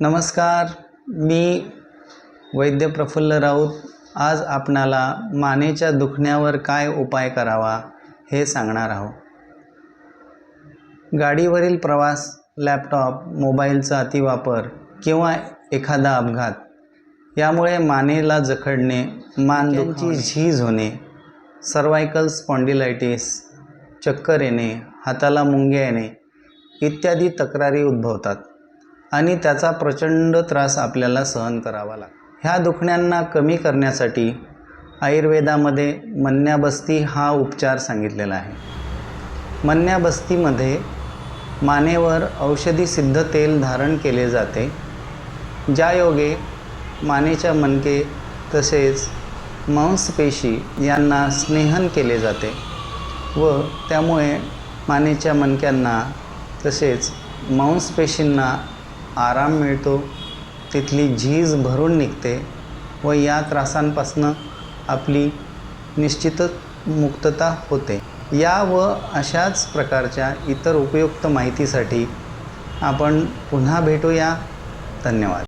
नमस्कार मी वैद्य प्रफुल्ल राऊत. आज आपणाला मानेच्या दुखण्यावर काय उपाय करावा हे सांगणार आहोत. गाडीवरील प्रवास लॅपटॉप मोबाईलचा अतिवापर किंवा एखादा अपघात यामुळे मानेला जखडणे मानदुखी झीज होणे सर्वायकल स्पॉन्डिलायटिस चक्कर येणे हाताला मुंग्या येणे इत्यादी तक्रारी उद्भवतात. आणि त्याचा प्रचंड त्रास आपल्याला सहन करावा लागतो. ह्या दुखण्यांना कमी करण्यासाठी आयुर्वेदामध्ये मन्याबस्ती हा उपचार सांगितलेला आहे. मन्याबस्तीमध्ये मानेवर औषधी सिद्ध तेल धारण केले जाते ज्यायोगे मानेच्या मनके तसेच मांसपेशी यांना स्नेहन केले जाते व त्यामुळे मानेच्या मनक्यांना तसेच मांसपेशींना आराम मिळतो तिथली झीज भरून निघते व या त्रासांपासून आपली निश्चितच मुक्तता होते. या व अशाच प्रकारच्या इतर उपयुक्त माहितीसाठी आपण पुन्हा भेटूया. धन्यवाद.